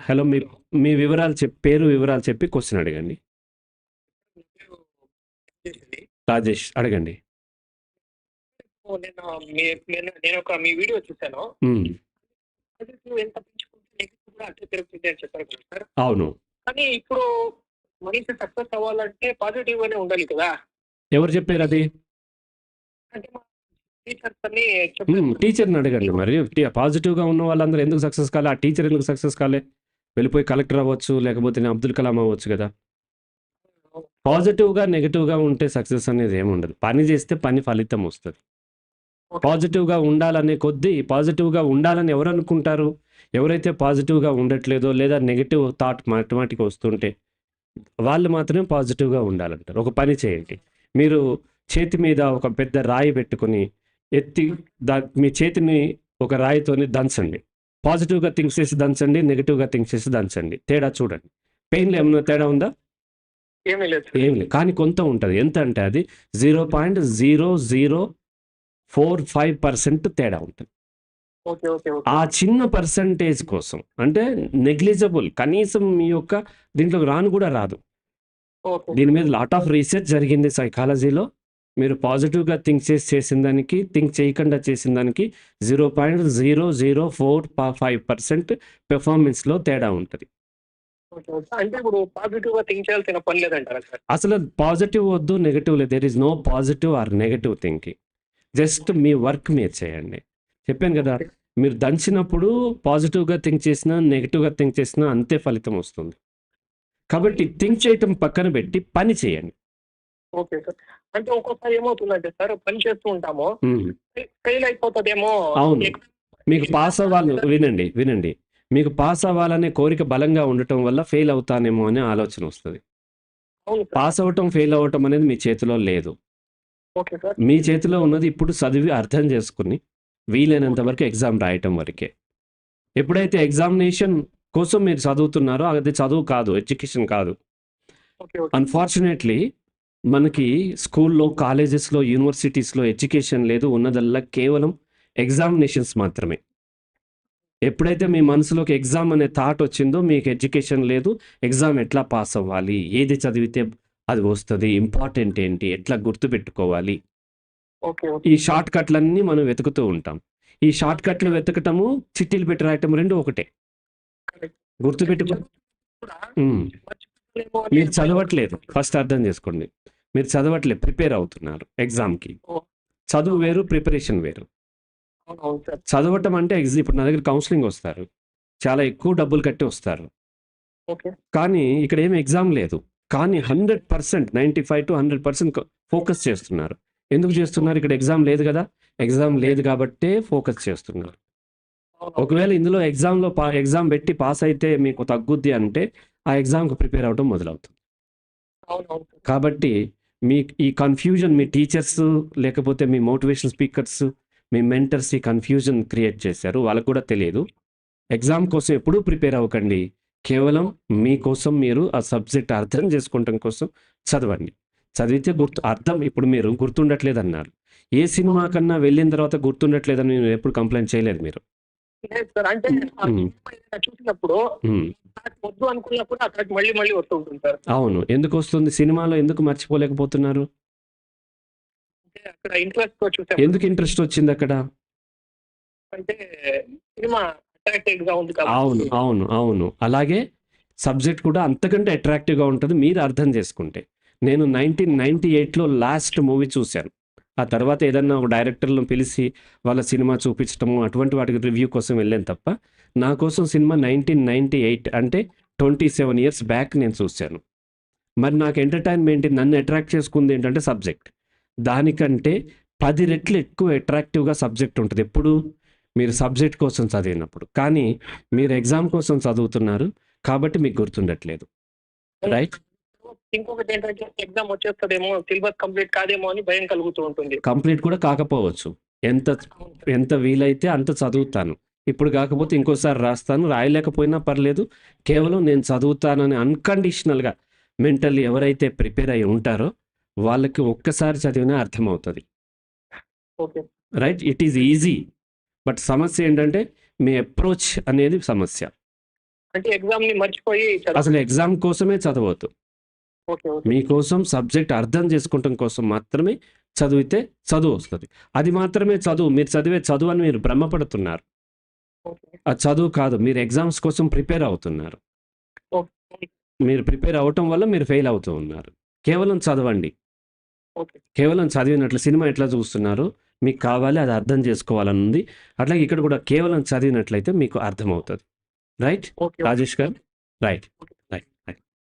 Hello మీ మీ వివరాలు చెప్పి పేరు వివరాలు చెప్పి క్వశ్చన్ అడగండి. రాజేష్ అడగండి. నేను మీ నేను- నేను ఒక మీ వీడియో చూశాను. ఉమ్, పాజిటివ్ ఎంత పెంచుకుంటే నెగిటివ్ కూడా అంతే పెరుగుతుంది అని చెప్పారు కదా సార్. అవును. కానీ ఇప్పుడు మనిషి సక్సెస్ అవ్వాలంటే పాజిటివ్ గానే ఉండాలి కదా. ఎవరు చెప్పారు అది? అంటే మా టీచర్స్ అన్ని ఉమ్, చెప్పారు టీచర్ని అడగండి మరి. టీ- పాజిటివ్గా ఉన్న వాళ్ళందరూ ఎందుకు సక్సెస్ కాలే? ఆ టీచర్ ఎందుకు సక్సెస్ కాలే? వెళ్ళిపోయి కలెక్టర్ అవ్వచ్చు లేకపోతే నేను అబ్దుల్ కలాం అవ్వచ్చు కదా. పాజిటివ్గా నెగిటివ్గా ఉంటే సక్సెస్ అనేది ఏముండదు పని చేస్తే పని ఫలితం వస్తుంది. పాజిటివ్గా ఉండాలనే కొద్దీ పాజిటివ్గా ఉండాలని ఎవరు అనుకుంటారు? ఎవరైతే పాజిటివ్గా ఉండట్లేదో లేదా నెగిటివ్ థాట్ మాటమాటికి వస్తుంటే వాళ్ళు మాత్రమే పాజిటివ్గా ఉండాలంటారు. ఒక పని చేయండి. మీరు చేతి మీద ఒక పెద్ద రాయి పెట్టుకొని ఎత్తి దా మీ చేతిని ఒక రాయితోని దంచండి. పాజిటివ్గా థింక్ చేసి దంచండి నెగిటివ్గా థింక్ చేసి దంచండి. తేడా చూడండి. పెయిన్లో ఏమైనా తేడా ఉందా? ఏమీ లేదు సార్. ఏం లేదు. కానీ కొంత ఉంటుంది. ఎంత అంటే అది zero point zero zero four five percent తేడా ఉంటుంది. Okay okay okay. ఆ చిన్న పర్సంటేజ్ కోసం అంటే నెగ్లిజబుల్ కనీసం మీ యొక్క దీంట్లో రాను కూడా రాదు. ఓకే. దీని మీద లాట్ ఆఫ్ రీసెర్చ్ జరిగింది సైకాలజీలో. మీరు పాజిటివ్గా థింక్ చేసి చేసిన దానికి థింక్ చేయకుండా చేసిన దానికి zero point zero zero four five percent పెర్ఫార్మెన్స్లో తేడా ఉంటుంది. అంటే ఇప్పుడు పాజిటివ్గా థింక్ చేయాల్సిన పని లేదంటారా సార్? అసలు పాజిటివ్ వద్దు నెగటివ్ లేదు. There is no positive or negative thinking just me work మీరు చేయండి. చెప్పాను కదా మీరు దంచినప్పుడు పాజిటివ్గా థింక్ చేసినా నెగిటివ్గా థింక్ చేసినా అంతే ఫలితం వస్తుంది. కాబట్టి థింక్ చేయటం పక్కన పెట్టి పని చేయండి. Okay sir. అంటే ఒక్కొక్కసారి ఏమవుతుందంటే సార్ పని చేస్తూ ఉంటాము. ఫెయిల్ అయిపోతుందేమో. అవును. మీకు పాస్ అవ్వాలి వినండి వినండి. మీకు పాస్ అవ్వాలనే కోరిక బలంగా ఉండటం వల్ల ఫెయిల్ అవుతానేమో అనే ఆలోచన వస్తుంది. పాస్ అవ్వటం ఫెయిల్ అవ్వటం అనేది మీ చేతిలో లేదు. Okay sir. మీ చేతిలో ఉన్నది ఇప్పుడు చదివి అర్థం చేసుకుని వీలైనంత వరకు ఎగ్జామ్ రాయటం వరకే. ఎప్పుడైతే ఎగ్జామినేషన్ కోసం మీరు చదువుతున్నారో అది చదువు కాదు ఎడ్యుకేషన్ కాదు. అన్ఫార్చునేట్లీ మనకి స్కూల్లో కాలేజెస్లో యూనివర్సిటీస్లో ఎడ్యుకేషన్ లేదు ఉన్నదల్లా కేవలం ఎగ్జామినేషన్స్ మాత్రమే. ఎప్పుడైతే మీ మనసులోకి ఎగ్జామ్ అనే థాట్ వచ్చిందో మీకు ఎడ్యుకేషన్ లేదు ఎగ్జామ్ ఎట్లా పాస్ అవ్వాలి ఏది చదివితే అది వస్తుంది ఇంపార్టెంట్ ఏంటి ఎట్లా గుర్తుపెట్టుకోవాలి? ఈ షార్ట్ కట్లన్నీ మనం వెతుకుతూ ఉంటాం. ఈ షార్ట్ కట్లు వెతకటము చిట్టీలు పెట్టి రాయటం రెండు ఒకటే. గుర్తుపెట్టుకో మీరు చదవట్లేదు ఫస్ట్ అర్థం చేసుకోండి. మీరు చదవట్లేదు ప్రిపేర్ అవుతున్నారు ఎగ్జామ్కి. చదువు వేరు ప్రిపరేషన్ వేరు. చదవటం అంటే ఎగ్జామ్ ఇప్పుడు నా దగ్గర కౌన్సిలింగ్ వస్తారు. చాలా ఎక్కువ డబ్బులు కట్టి వస్తారు. ఓకే. కానీ ఇక్కడ ఏమి ఎగ్జామ్ లేదు. కానీ hundred percent ninety five to hundred percent focus చేస్తున్నారు. ఎందుకు చేస్తున్నారు? ఇక్కడ ఎగ్జామ్ లేదు కదా. ఎగ్జామ్ లేదు కాబట్టే ఫోకస్ చేస్తున్నారు. ఒకవేళ ఇందులో ఎగ్జామ్లో పా ఎగ్జామ్ పెట్టి పాస్ అయితే మీకు తగ్గుద్ది అంటే ఆ ఎగ్జామ్కి ప్రిపేర్ అవడం మొదలవుతుంది. కాబట్టి మీ ఈ కన్ఫ్యూజన్ మీ టీచర్స్ లేకపోతే మీ మోటివేషన్ స్పీకర్స్ మీ మెంటర్స్ ఈ కన్ఫ్యూజన్ క్రియేట్ చేశారు. వాళ్ళకు కూడా తెలియదు. ఎగ్జామ్ కోసం ఎప్పుడూ ప్రిపేర్ అవ్వకండి. కేవలం మీకోసం మీరు ఆ సబ్జెక్ట్ అర్థం చేసుకోవటం కోసం చదవండి. చదివితే గుర్తు అర్థం ఇప్పుడు మీరు గుర్తుండట్లేదు అన్నారు ఏ సినిమా కన్నా వెళ్ళిన తర్వాత గుర్తుండట్లేదని నేను ఎప్పుడు కంప్లైంట్ చేయలేదు మీరు. లేదు సార్. అంటే చూసినప్పుడు వద్దు అనుకున్నప్పుడు అక్కడికి మళ్ళీ మళ్ళీ వస్తూ ఉంటుంది సార్. అవును. ఎందుకు వస్తుంది? సినిమాలో ఎందుకు మర్చిపోలేకపోతున్నారు? అంటే అక్కడ ఇంట్రెస్ట్ చూసాం. ఎందుకు ఇంట్రెస్ట్ వచ్చింది అక్కడ? అంటే సినిమా అట్రాక్టివ్గా ఉంది అవును అవును అవును. అలాగే సబ్జెక్ట్ కూడా అంతకంటే అట్రాక్టివ్గా ఉంటుంది మీరు అర్థం చేసుకుంటే. నేను నైన్టీన్ నైన్టీ ఎయిట్లో లాస్ట్ మూవీ చూశాను. ఆ తర్వాత ఏదన్నా ఒక డైరెక్టర్లను పిలిచి వాళ్ళ సినిమా చూపించడము అటువంటి వాటికి రివ్యూ కోసం వెళ్ళాను తప్ప నా కోసం సినిమా నైన్టీన్ నైంటీ ఎయిట్ అంటే ట్వంటీ సెవెన్ ఇయర్స్ బ్యాక్ నేను చూశాను. మరి నాకు ఎంటర్టైన్మెంట్ నన్ను అట్రాక్ట్ చేసుకుంది ఏంటంటే సబ్జెక్ట్. దానికంటే పది రెట్లు ఎక్కువ అట్రాక్టివ్గా సబ్జెక్ట్ ఉంటుంది. ఎప్పుడు? మీరు సబ్జెక్ట్ కోసం చదివినప్పుడు. కానీ మీరు ఎగ్జామ్ కోసం చదువుతున్నారు కాబట్టి మీకు గుర్తుండట్లేదు. రైట్ ఇంకొకటి ఏంటంటే ఎగ్జామ్ వచ్చేస్తుందేమో సిలబస్ కంప్లీట్ కాదేమో అని భయం కలుగుతూ ఉంటుంది. కంప్లీట్ కూడా కాకపోవచ్చు. ఎంత ఎంత వీలైతే అంత చదువుతాను. ఇప్పుడు కాకపోతే ఇంకోసారి రాస్తాను రాయలేకపోయినా పర్లేదు. కేవలం నేను చదువుతానని అన్కండిషనల్గా మెంటల్లీ ఎవరైతే ప్రిపేర్ అయి ఉంటారో వాళ్ళకి ఒక్కసారి చదివినా అర్థమవుతుంది. Okay. Right it is easy but సమస్య ఏంటంటే మీ అప్రోచ్ అనేది సమస్య. అంటే ఎగ్జామ్ని మర్చిపోయి అసలు ఎగ్జామ్ కోసమే చదవద్దు. మీకోసం సబ్జెక్ట్ అర్థం చేసుకోవటం కోసం మాత్రమే చదివితే చదువు వస్తుంది. అది మాత్రమే చదువు మీరు చదివే చదువు అని మీరు భ్రమపడుతున్నారు. ఆ చదువు కాదు మీరు ఎగ్జామ్స్ కోసం ప్రిపేర్ అవుతున్నారు. మీరు ప్రిపేర్ అవటం వల్ల మీరు ఫెయిల్ అవుతూ ఉన్నారు. కేవలం చదవండి. కేవలం చదివినట్లు సినిమా ఎట్లా చూస్తున్నారు? మీకు కావాలి అది అర్థం చేసుకోవాలని ఉంది. అట్లాగే ఇక్కడ కూడా కేవలం చదివినట్లయితే మీకు అర్థమవుతుంది. రైట్? ఓకే రాజేష్ గారు? రైట్.